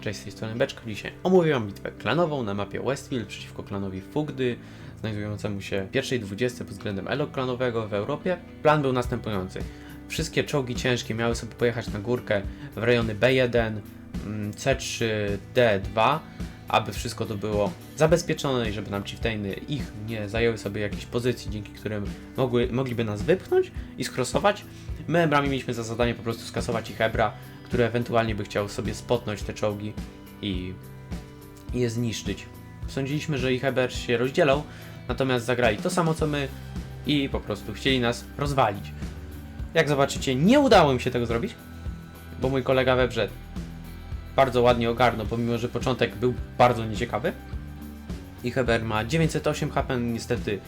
Cześć, z tej strony Beczka. Dzisiaj omówiłam bitwę klanową na mapie Westfield przeciwko klanowi Fugdy, znajdującemu się w pierwszej 20 pod względem elo klanowego w Europie. Plan był następujący. Wszystkie czołgi ciężkie miały sobie pojechać na górkę w rejony B1, mm, C3, D2, aby wszystko to było zabezpieczone i żeby nam chieftainy ich nie zajęły sobie jakichś pozycji, dzięki którym mogły, mogliby nas wypchnąć i skrosować. My Ebrami mieliśmy za zadanie po prostu skasować ich Ebra, który ewentualnie by chciał sobie spotnąć te czołgi i, i je zniszczyć. Sądziliśmy, że ich się rozdzielą, natomiast zagrali to samo co my i po prostu chcieli nas rozwalić. Jak zobaczycie, nie udało im się tego zrobić, bo mój kolega w Ebrze bardzo ładnie ogarnął, pomimo że początek był bardzo nieciekawy. Ich Eber ma 908 HP, niestety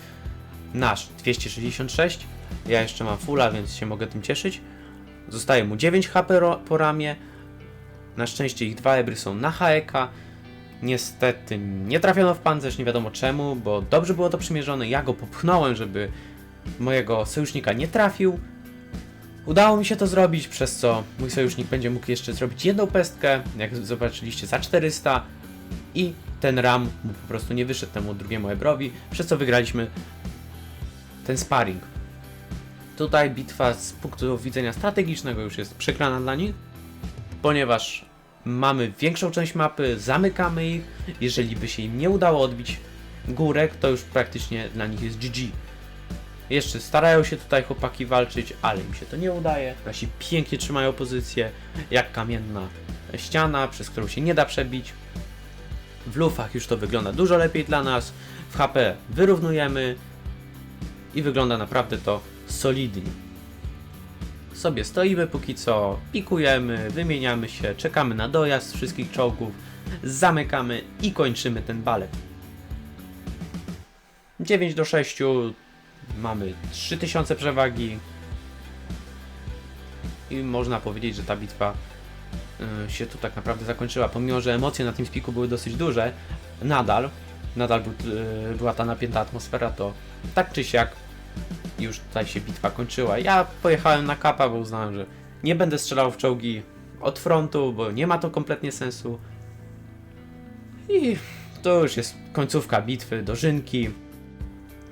nasz 266. Ja jeszcze mam fulla, więc się mogę tym cieszyć. Zostaje mu 9 HP po ramię. Na szczęście ich dwa ebry są na HEK. Niestety nie trafiono w pancerz, nie wiadomo czemu, bo dobrze było to przymierzone. Ja go popchnąłem, żeby mojego sojusznika nie trafił. Udało mi się to zrobić, przez co mój sojusznik będzie mógł jeszcze zrobić jedną pestkę, jak zobaczyliście, za 400 i ten ram mu po prostu nie wyszedł temu drugiemu ebrowi, przez co wygraliśmy ten sparring. Tutaj bitwa z punktu widzenia strategicznego już jest przegrana dla nich, ponieważ mamy większą część mapy, zamykamy ich. Jeżeli by się im nie udało odbić górek, to już praktycznie dla nich jest GG. Jeszcze starają się tutaj chłopaki walczyć, ale im się to nie udaje. Nasi pięknie trzymają pozycję, jak kamienna ściana, przez którą się nie da przebić. W lufach już to wygląda dużo lepiej dla nas. W HP wyrównujemy i wygląda naprawdę to solidnie. Sobie stoimy póki co, pikujemy, wymieniamy się, czekamy na dojazd wszystkich czołgów, zamykamy i kończymy ten balet. 9 do 6, mamy 3000 przewagi i można powiedzieć, że ta bitwa y, się tu tak naprawdę zakończyła. Pomimo, że emocje na tym spiku były dosyć duże, nadal, nadal był, y, była ta napięta atmosfera, to tak czy siak już tutaj się bitwa kończyła. Ja pojechałem na kapa, bo uznałem, że nie będę strzelał w czołgi od frontu, bo nie ma to kompletnie sensu. I to już jest końcówka bitwy, dożynki,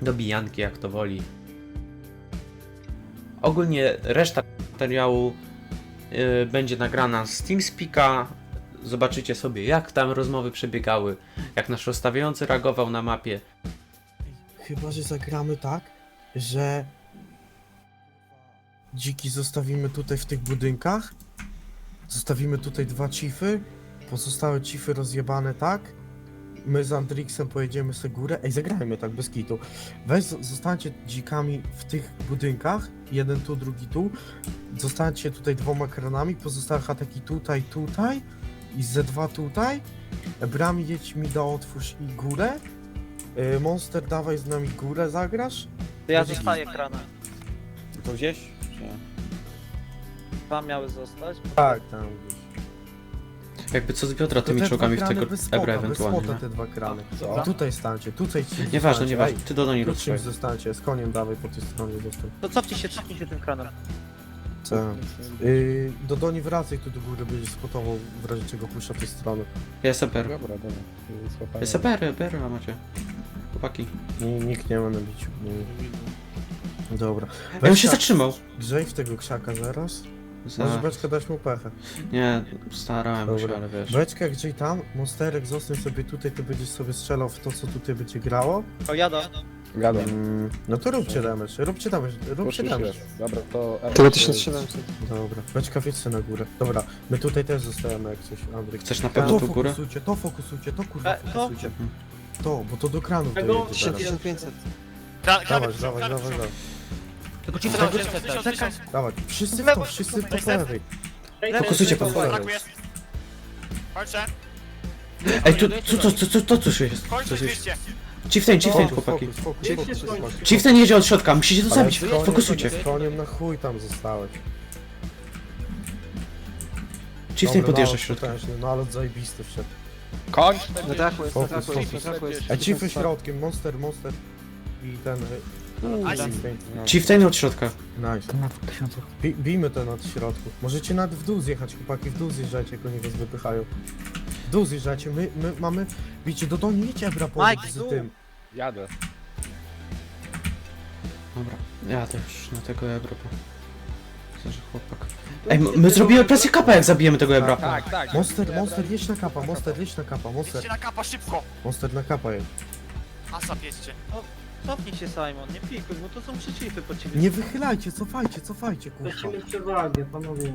dobijanki, jak to woli. Ogólnie reszta materiału yy, będzie nagrana z TeamSpeaka. Zobaczycie sobie, jak tam rozmowy przebiegały, jak nasz rozstawiający reagował na mapie. Chyba, że zagramy tak, że dziki zostawimy tutaj w tych budynkach. Zostawimy tutaj dwa chiefy. Pozostałe chiefy rozjebane tak. My z Andrixem pojedziemy sobie górę. Ej, zagrajmy tak, bez kitu. Weź, zostańcie dzikami w tych budynkach. Jeden tu, drugi tu. Zostańcie tutaj dwoma kranami. Pozostałe ataki tutaj, tutaj. I ze dwa tutaj. Brami jedź mi do otwórz i górę. Y, Monster, dawaj z nami górę, zagrasz? To ja zostaję kranem. To gdzieś? Czy nie? Dwa miały zostać. Tak, tam gdzieś. Jakby co z Piotra To tymi czołgami w tego Ebra ewentualnie. nie? te dwa krany. I tutaj stańcie, tutaj ci Nieważne, zostańcie. nieważne, ty do nich Tu ruszaj. zostańcie, z koniem dawaj po tej stronie zostań. To cofnij się, cofnij się tym kranem. Co? Yy, do Doni wracaj tu do góry, będziesz spotował w razie czego puszcza tej strony. Jest EPR. Dobra, dobra. Jest EPR, EPR macie. Chłopaki. Nie, nikt nie ma na biciu. Nie. Dobra. Ej, on się tak, zatrzymał. Grzej w tego krzaka zaraz. Za... Możesz beczkę dać mu pechę. Nie, starałem się, Dobra. ale wiesz. Beczka grzej tam, monsterek zostań sobie tutaj, ty będziesz sobie strzelał w to, co tutaj będzie grało. O, jadę. Gadam. Mm, no to róbcie damage, róbcie damage, róbcie Już damage. jest. Dobra, to... Tyle 1700. Dobra, beczka wiecie na górę. Dobra, my tutaj też zostajemy jak coś, Andrzej. Chcesz na To pewno tu górę? fokusujcie, to fokusujcie, to kurwa E, to? fokusujcie. To, bo to do kranów Tego dojedzie teraz. 7500. Dawaj, dawaj, dawaj, dawaj. Tylko ci wydał Czekaj. Dawaj, wszyscy w to, wszyscy po lewej. Fokusujcie Po po lewej. Ej, tu, tu, to, to, to, to, to co jest? kończę Co jest? 200. Chieftain, chieftain, Fokus, chłopaki. fokus, fokus, fokus, fokus. Chieftain jedzie od środka, musicie to Ale zabić. z koniem- Fokusujcie. Z koniem na chuj tam zostałeś. Chieftain Dobra, podjeżdża nalot środka. potężny, Nalot zajebisty wszedł. Koń! Na dachu jest, na Fokus, dachu jest, fokus. na dachu jest. Ej, chiefy środkiem, monster, monster. I ten... Nice. Chieftain od środka. Nice. Bi bijmy ten od środku. Możecie nawet w dół zjechać, chłopaki, w dół zjeżdżajcie, jak oni was wypychają. W dół zjeżdżajcie, my, my mamy... Wiecie, do domu jedźcie Ebra po Mike, z tym. Jadę. Dobra, ja też na tego Ebro, że chłopak... Ej, my zrobimy presję kapa, jak zabijemy tego Ebra. Tak, tak. Monster, monster, jedź na kapa, monster, jedź na kapa, monster, Jedźcie na kapa szybko! monster na kapa jedź. Asap jedźcie. Cofnij się Simon, nie pikuj, bo to są przeciwy po ciebie. Nie wychylajcie, cofajcie, cofajcie, kurwa. Tracimy przewagę, panowie.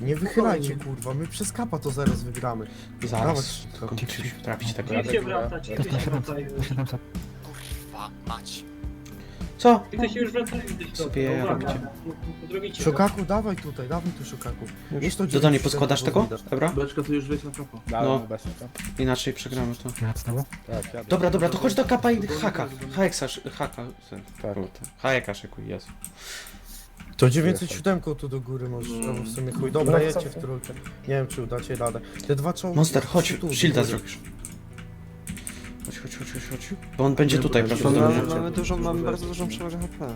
Nie wychylajcie, kurwa, my przez kapa to zaraz wygramy. Zaraz, Dawaj, tylko musimy trafić tego Niech Ebra. się wraca, ci się wracają. Kurwa, mać. Co? Ty się już wracają gdzieś do Sobie Uwaga, robicie. Zrobicie to. Szokaku, dawaj tutaj, dawaj tu szokaku. Jedź to Do Doni poskładasz tego? Ebra? Beczka to już weź na. Dałem No. no. Inaczej przegramy to. Tak, jadę. Dobra, dobra, to chodź do kapa i haka. Haeksa, haka. Tak. Hajeka szykuj, jest. To 907 tu do góry możesz, albo w sumie chuj. Dobra, jedźcie w trójkę. Nie wiem, czy udacie radę. Te dwa czołgi... Monster, chodź, tu, do shielda góry. zrobisz. Chodź, chodź, chodź, chodź. Bo on będzie Nie, tutaj bo ja prawdopodobnie. Mamy, mamy dużą, mamy bardzo dużą przewagę HP.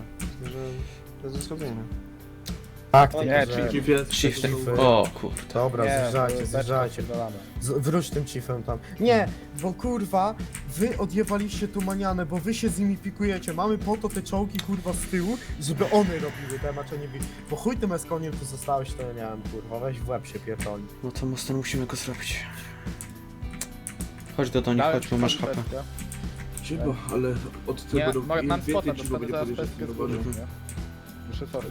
Że to jest do zrobienia. Tak, O tylko nie, że... Jest. Shift. Chiefy. O kurde. Dobra, Nie, zjeżdżajcie, zjeżdżajcie. Z, wróć tym chiefem tam. Nie, bo kurwa, wy odjewaliście tu manianę, bo wy się z nimi pikujecie. Mamy po to te czołgi kurwa z tyłu, żeby one robiły temat, a nie. Bo chuj tym eskoniem tu zostałeś, to ja nie wiem, kurwa, weź w łeb się pierdoli. No to Monster musimy go zrobić. Chodź do Doni, Dałem chodź, bo masz. HP. Cicho, ale od Nie, tego mogę, im mam więcej spota, cicho dostanę będzie zaraz tym nie?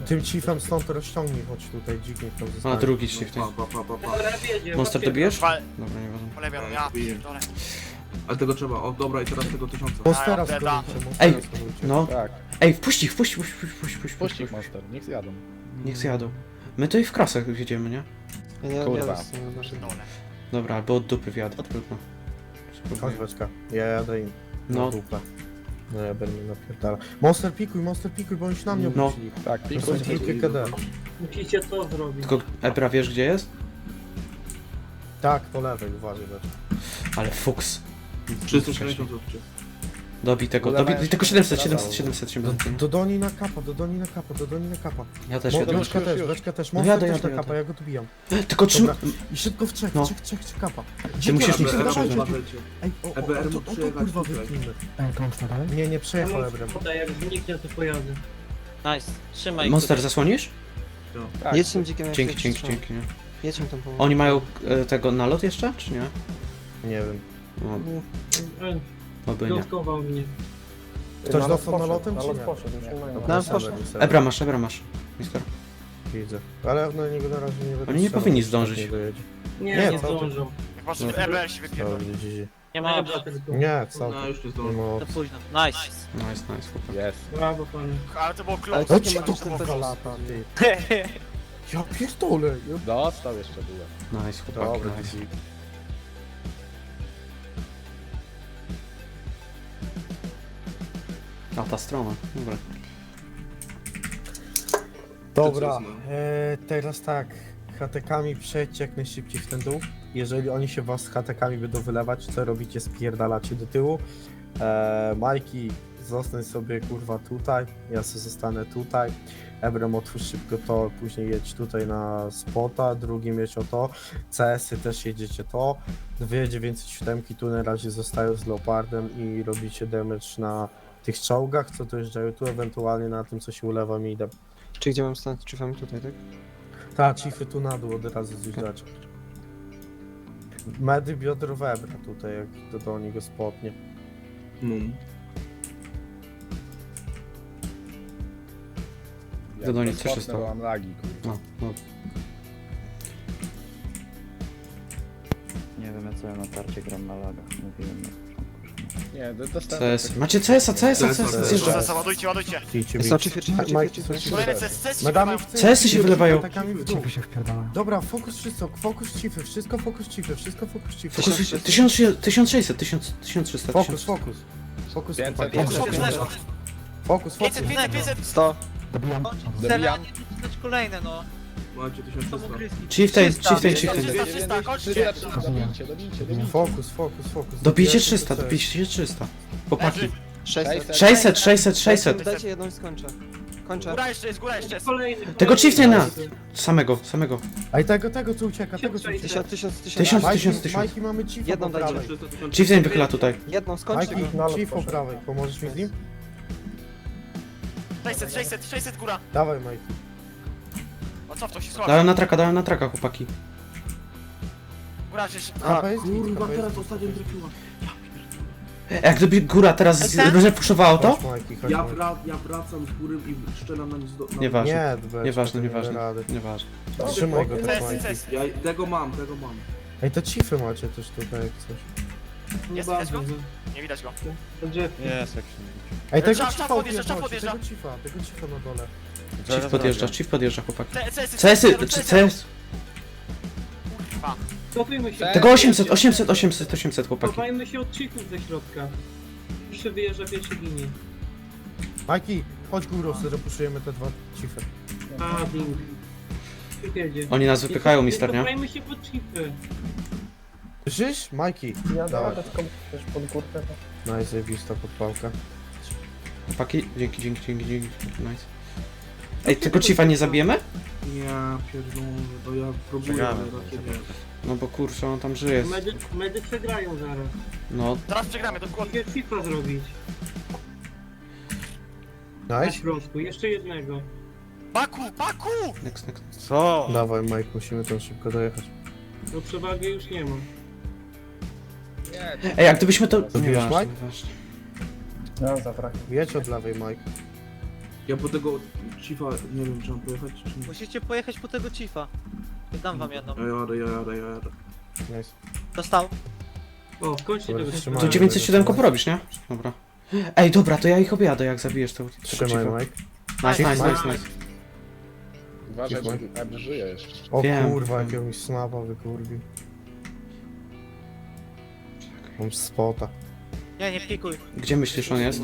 Muszę chiefem stąd rozciągnij, chodź tutaj, dźwignię tam A zostanie. drugi shift. Pa, pa, pa, pa, pa. Dobra, wiedzie, Monster dobijesz? Wal, Dobra, nie polewiam, ja pierdolę. Ale tego trzeba, o dobra i teraz tego tysiąca. Monstera beda. Ej, skorujcie. No. Tak, Ej, wpuść ich, wpuść, wpuść, wpuść, wpuść, wpuść, puść ich monster, niech zjadą. Niech zjadą. My to i w krasach wjedziemy, nie? Ja nie Kurwa. Dole. Dobra, albo od dupy wjadę, trudno. Chodź beczka, ja jadę im na No, dupę. No ja będę napierdala. Monster pikuj, monster pikuj, bo oni się na mnie No. obrócili. Tak, pikuj. trójkie KD. Musicie to zrobić. tylko Ebra wiesz gdzie jest? Tak, po lewej, uważaj beczka. Ale fuks. 370 złotych. Dobij tego, dobij do 700, prawa. 700, 700, Do, 700. do Doni na kapa, do Doni na kapa, do Doni na kapa. Ja też jadę. Beczka też, beczka też, No monster jadę, też jadę, na kapa, ja go dobijam. Tylko. Dobra. I szybko w trzech, No. trzech, trzech, trzech kapa. Ty musisz mi dawajcie. Uważajcie. Ej, o, o, o, EBR to, o, to przyjechać kurwa tutaj. wypnijmy. Nie, nie przejechał Ebrem. Poda, jak zniknie to pojazdy. Nice, trzymaj Monster tutaj. zasłonisz? Tak. Jedź tym dzikiem jak Dzięki, dzięki, dzięki. Nie. Tam pomóc. Oni mają e, tego nalot jeszcze, czy nie? Nie wiem. No, Ej, oby nie. Piątkował mnie. Ktoś dostał nalotem, czy nie? No, poszedł. Ebra masz, Ebra masz. Mister. Widzę. Ale na niego na razie nie będę Oni nie strzelał, powinni zdążyć. nie dojedzie. Nie, Nie, nie, co ty? zdążą. Po prostu No. EBR się To GG. Nie ma opcji. tylko. Nie, co No już nie To opcji. późno. Nice. Nice, nice, chłopak. Jest. Brawo, panie. Ale to było Ale close. to Chodź nie ma kurwa czterech lata, ty. Ja pierdolę. Ja... Dostał jeszcze byłem. Nice, chłopak, Dobra, nice. GG. A ta strona, dobra. Dobra, znam? e, teraz tak. Hatekami przejdźcie jak najszybciej w ten dół. Jeżeli oni się was hatekami będą wylewać, co robicie? Spierdalacie do tyłu. E, Majki, zostań sobie kurwa tutaj. Ja sobie zostanę tutaj. Ebrem otwórz szybko to, później jedź tutaj na spota, drugi mieć o to. CS-y też jedziecie to. Dwie 907 tu na razie zostają z Leopardem i robicie damage na tych czołgach, co dojeżdżają tu, ewentualnie na tym, co się ulewa mi idę. Czy gdzie mam stanąć chiefami tutaj, tak? Ta, cify tu na dół od razu zjeżdżać. Medy biodro webra tutaj, jak to do niego spotnie. No. Jak Dodoni, to co się spotnę, stało? bo Mam lagi, kurwa. No, no. Nie wiem, ja co ja na tarcie gram na lagach, mówiłem nie. Do- dostałem... CS. Macie CS-a, CS-a, CS-a, CS-a. zjeżdża. Zjeżdża. Ładujcie, chiefie. Kolejne CS, CS się w tył, CS-y się wylewają. atakami w dół. Dobra, fokus wszystko, fokus cify, wszystko fokus cify, wszystko fokus cify. Fokus 1600, 1600, 1000, 1300, Fokus, 1000. fokus. Fokus, 500, chłopaki. 500, fokus, 500. fokus, fokus. 500, 500, 500. 100. Dobijam. Celanie, dostać kolejne no. Macie To 1300. są gryzki. Chieftain, 300, chieftain, 300, chieftain. 300, 300, kończcie. 300, dobijcie, dobijcie, dobijcie. Fokus, fokus, fokus. Dobijcie Dobijajcie 300, do CS. dobijcie 300. Chłopaki. 600. 600, 600, 600. Dajcie jedną i skończę. Kończę. Góra jeszcze jest, góra jeszcze jest. Tego chieftaina! Samego, samego. Ej, tego, tego co ucieka, tego co ucieka. Tysiąc, tysiąc, tysiąc. Tysiąc. Majki, tysiąc. Majki mamy chifa Jedną po dajcie. prawej. 300 tysięcy. Chieftain wychyla tutaj. Jedną, skończcie Majki, go. chief po prawej, pomożesz mi z nim? 600, 600, 600 góra. Dawaj Majki. O co w to się schowa? Dałem na traka, dałem na traka, chłopaki. Góra gdzieś. A, to Kurwa, teraz ostatnio trafiła. Jak gdyby góra teraz refuszowało to? Chodź Majki, chodź Ja, Majki. wra ja wracam z góry i strzelam na nic do... Na... Nieważne. Nie, dbeczka, Nieważne, to nie da nieważne. rady. Nieważne. Trzymaj go tak Majki. cesy. Ja tego mam, tego mam. Ej, te chify macie też tutaj jak coś. Nie Jest, jest Nie widać go. To. Jest, jak się Ej, tego Trzeba- chifa trzeba podjeżdżać, trzeba odjeżdżajcie, tego chifa, tego chifa na dole. Chief podjeżdża, chief podjeżdża, chłopaki. C- Cesy, CS-y, czy. CS? Kurwa. Się. Tego 800, 800, 800, 800, chłopaki. Cofajmy się od chiefów ze środka. Pierwszy wyjeżdża, pierwszy ginie. Majki, chodź górą, sobie repuszujemy te dwa chify. A, ding. Tu jedzie. Oni nas wypychają, mister, nie? Cofajmy się pod chiefy. Słyszysz? Majki, Ja Dawaj. też pod górkę. no i zajebista podpałka. Chłopaki, dzięki, dzięki, dzięki, dzięki. Nice. Ej, tego chiefa nie zabijemy? Ja pierdolę, to ja próbuję, Przegramy. ale. No bo kurczę, on tam żyje. Medy, medy przegrają zaraz. No, Teraz przegramy, dokładnie. Musicie chiefa zrobić. Nice? środku. Jeszcze jednego. Baku, Baku! next, next. Co? Dawaj Mike, musimy tam szybko dojechać. No przewagi już nie ma. Ej, jak gdybyśmy to... Zrobiłeś, Mike? nieważne. No, zabrak. Jedź od lewej Mike. Ja po tego Chiefa, nie wiem czy mam pojechać czy nie. Musicie pojechać po tego chiefa. Dam wam jedną. Ja jadę, ja jadę, ja jadę. Nice. Dostał. O, skończcie Dobra, tego. To chiefa. 907 porobisz, nie? Dobra. Ej, dobra, to ja ich objadę, jak zabijesz to. Trzymaj. Mike. Nice, nice, nice, nice. Uważaj, Eb żyje jeszcze. O Wiem. kurwa, jakiego mi snapa wykurwił. Mam spota. Nie, nie pikuj. Gdzie myślisz on jest?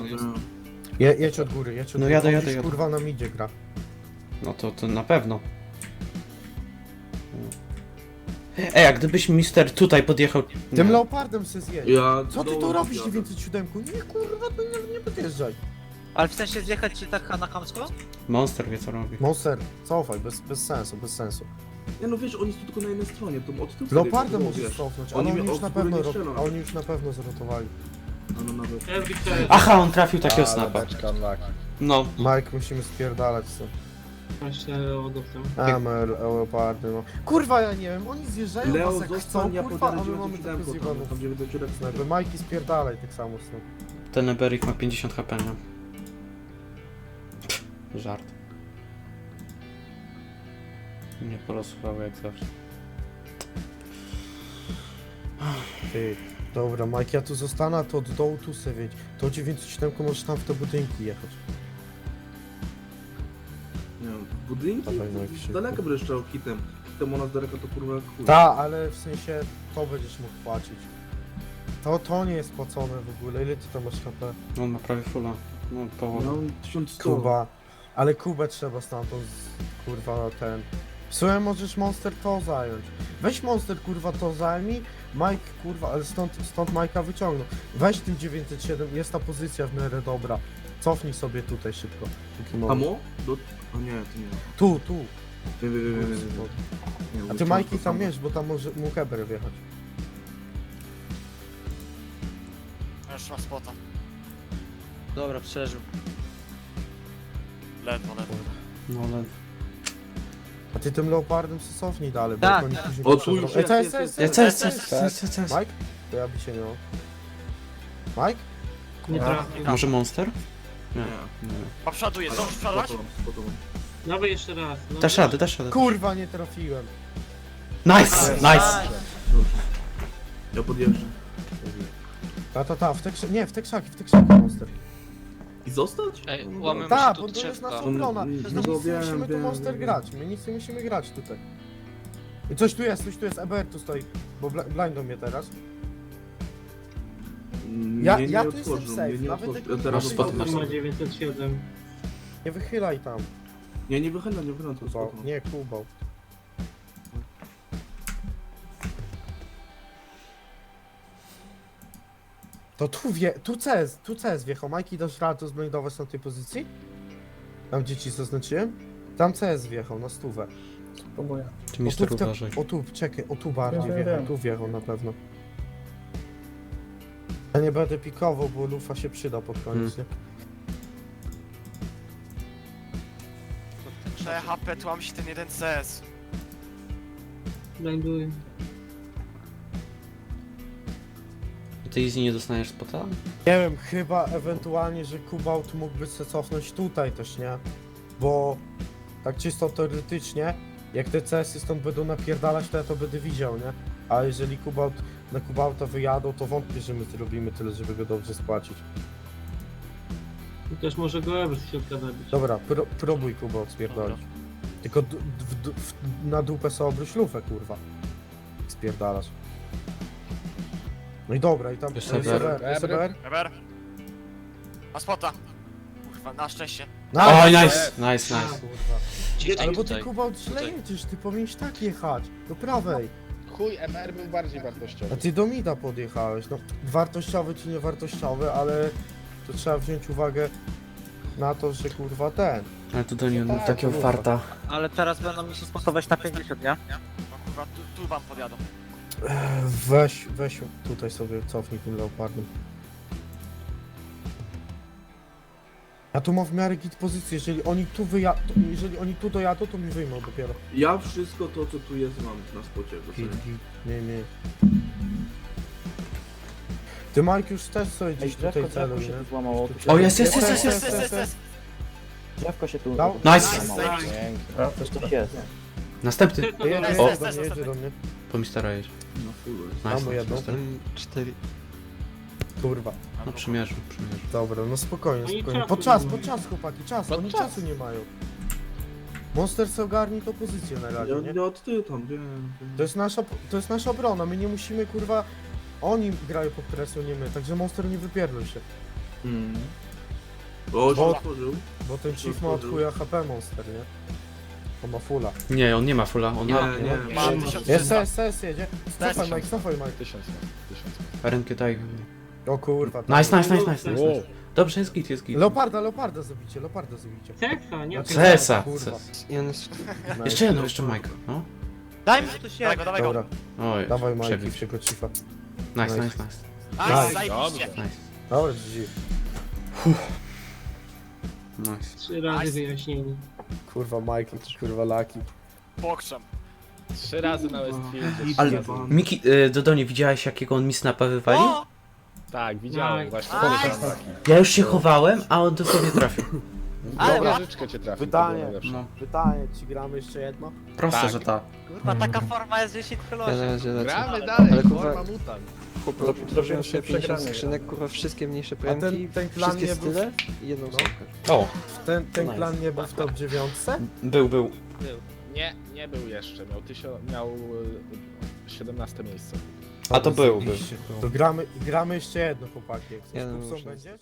Je, jedź od góry, jedź od No góry. jadę, On jadę, gdzieś, jadę. kurwa nam idzie gra. No to, to na pewno. Ej, jak gdybyś mister tutaj podjechał... Tym Nie. leopardem se zjedź. Ja Co ty tu dołem robisz jadę. 907? Nie kurwa, to nie, nie podjeżdżaj. Ale w sensie zjechać ci tak na chamsko? Monster wie co robi. Monster, cofaj, bez, bez sensu, bez sensu. Nie no wiesz, oni są tylko na jednej stronie, to od tyłu Leopardem sobie, możesz cofnąć, Oni ale oni mnie już na góry pewno, nie ro- strzelą. a oni już na pewno zrotowali. Aha, on trafił takiego snapa. beczka unlucky. No. Mike, musimy spierdalać stąd. Lodów tam. Emer, leopardy, no. Kurwa, ja nie wiem, oni zjeżdżają Leo was jak chcą, zostań, ja kurwa, a my mamy takie 97, zjebane. tam, tam 97 Jakby Majki spierdalaj tak samo stąd. Ten Eberik ma 50 HP, nie? Pff, Żart. Nie polosowało jak zawsze. Ty, dobra, Mike, ja tu zostanę, to od dołu tu se wiedź. To 907 możesz tam w te budynki jechać. Nie wiem, budynki? Dawaj, Mike, szybko. Daleko będę strzelał hitem. Hitem u nas daleko to kurwa jak chuj. Ta, ale w sensie to będziesz mógł płacić. To, to nie jest płacone w ogóle. Ile ty tam masz HP? No, On ma prawie fulla. No, połowę. mam 1100. Kuba. Ale Kubę trzeba stamtąd, z, kurwa, ten... W sumie możesz Monster to zająć. Weź Monster, kurwa, to zajmij. Mike, kurwa, ale stąd, stąd Majka wyciągnął. Weź tym 907, jest ta pozycja w miarę dobra. Cofnij sobie tutaj szybko. póki możesz. Amo? Do... A nie, to nie. Tu, tu. Nie, nie, nie, nie, nie. A ty Majki tam miesz, bo tam może mógł Eber wjechać. Już ma spota. Dobra, przeżył. Ledwo, ledwo. No ale... A ty tym leopardem se cofnij dalej, bo Tak, oni tak. później O, tu już Ej, co jest, jest, jest, co Ja jest, CS, co jest? CS, CS, CS. Mike? To ja by się nie miał. Mike? Nie A. trafił. Może Monster? Nie. Nie. nie. Poprzoduje, zdążysz przodować? Spoko, spoko. Dawaj jeszcze raz. No, Dasz radę, dasz radę. Kurwa, nie trafiłem. Nice, nice. Dobrze. Ja podjeżdżam. Ta, ta, ta, w te krzaki, nie, w te krzaki, w te krzaki monster. I zostać? Ej, łamiemy Tak, się bo tu to jest drzewka. nasza obrona. Mm, My no nic nie wiem, musimy tu wiem, monster wiem. grać, my nic nie musimy grać tutaj. I coś tu jest, coś tu jest, Eber tu stoi, bo bl blindą mnie teraz. Mm, Ja- nie, nie ja tu jestem otworzą, safe, nie, nie nawet otworzą. jak Ja teraz Masz spot, masz Ma 907. Nie wychylaj tam, Nie, nie wychylę, nie wychylę, to Kubał. spoko. Nie, Kubał. To tu wie, tu CS, tu CS wjechał. Majki, dasz radę zblindować na tej pozycji? Tam gdzie ci zaznaczyłem? Tam CS wjechał na stówę. Próbuję. Czy O tu, mister w te, uważaj. o tu, czekaj, o tu bardziej Wiem, wiem, wjechał, wiem. tu wjechał na pewno. Ja nie będę pikował, bo lufa się przyda pod koniec, nie? 3 HP, tu mam się ten jeden CS. Blinduję. Ty easy nie dostaniesz spota? Nie wiem, chyba ewentualnie, że Kubaut mógłby się cofnąć tutaj też, nie? Bo tak czysto teoretycznie, jak te CS-y stąd będą napierdalać, to ja to będę widział, nie? A jeżeli Kubaut na Kubauta wyjadą, to wątpię, że my zrobimy tyle, żeby go dobrze spłacić. I też może go z środka zabić. Dobra, pro, próbuj Kubaut spierdolić. Tylko d- w, d- w, na dupę sobie obróć lufę, kurwa. Spierdalasz. No i dobra, i tam Jest jest EBR. EBR, jest EBR. Eber. Ma spota. Kurwa, na szczęście. Oj, nice, nice, A, nice. kurwa. Ale bo ty Kubaut źle jedziesz, ty powinieneś tak jechać, do prawej. Chuj, MR był bardziej wartościowy. A ty do mida podjechałeś, no wartościowy czy niewartościowy, ale to trzeba wziąć uwagę na to, że kurwa ten. Ale tu do niej Tak, takiego farta. Ale teraz będą mi się sposować na 50, nie? No kurwa, tu, tu wam podjadą. Weź, weź tutaj sobie cofnij tym leopardem. Ja tu mam w miarę git pozycję, jeżeli oni tu wyjadą, jeżeli oni tu dojadą, to mi wyjmą dopiero. Ja wszystko to, co tu jest, mam na spocie. Git, git, nie, nie. Ty Mike już też sobie Ej, gdzieś drzewko, tutaj celuj, drzewko się nie? tu złamało. tu się- O, jest, jest, Jest, jest, jest, jest! jest, jest. Drzewko się tu Dał? Nice! złamało. Pięknie. A, też Coś jest. Następny. Jedzie, do mnie, jedzie do mnie. Po mistera jedź. No full. Nice, Mamy nice, jedną. mister. Cztery. Kurwa. No przymierzu, przymierzu. Dobra, no spokojnie, Oni spokojnie. czasu Po czas, nie po mają. czas chłopaki, czas, Po oni czas. czasu nie mają. Monster se ogarni tą pozycję na razie, Ja, nie? ja od tyłu tam, wiem, wiem. To jest nasza, to jest nasza obrona, my nie musimy kurwa... Oni grają pod presją, nie my, także Monster nie wypierdol się. Mm. O, się Bo- otworzył. Bo ten chief ma od chuja HP Monster, nie? On ma fulla. Nie, on nie ma fulla, on Nie, ma... nie. Ma Jest 1300. SS, SS jedzie. Cofaj Mike, cofaj Mike. Tysiąc, tysiąc. Rękę daj. O kurwa. Nice, nice, nice, nice, nice. Wow. Dobrze, jest git, jest git. Leoparda, leoparda zabicie, leoparda zabicie. Cecha, nie? Znaczy- CS-a. Kurwa. I on jest... Nice. Jeszcze jedno, jeszcze Mike. No. Daj mi tu się. Dawaj go, dawaj go. Dobra, Oj, dawaj Mike przebił tego chiefa. Nice, Nice. nice, nice. Nice, Nice. zajebiście. Nice. Dobra, GG. Nice. Trzy razy Nice. wyjaśnienie. Kurwa Mike, kurwa Laki. Pokrzem. Trzy razy na Westfieldzie. trzy Ale-. Miki, y, Dodonie, widziałeś jakiego on mi snapa wywalił? O! Tak, widziałem Nice. właśnie. Nice. Taki. Ja już się chowałem, a on dosłownie trafił. Ale Dobra życzkę cię trafił. Pytanie. to było najlepsze. No. Pytanie, czy gramy jeszcze jedno? Proste, Tak. że ta. Kurwa, taka forma jest, że się Ja chylosie. na razie lecę. Gramy dalej, Ale kurwa- forma mutant. Zrobiłem sobie 50 przegrany. skrzynek, kurwa, wszystkie mniejsze A ten- premki, ten plan wszystkie nie był- style i jedną No. O, Ten, ten Nice. klan nie był w top 9? był, był. Nie, nie był jeszcze. Miał, tysio, miał e, 17 miejsce. A to był, był. To gramy, gramy jeszcze jedno chłopaki. Jak Ja coś no, będzie?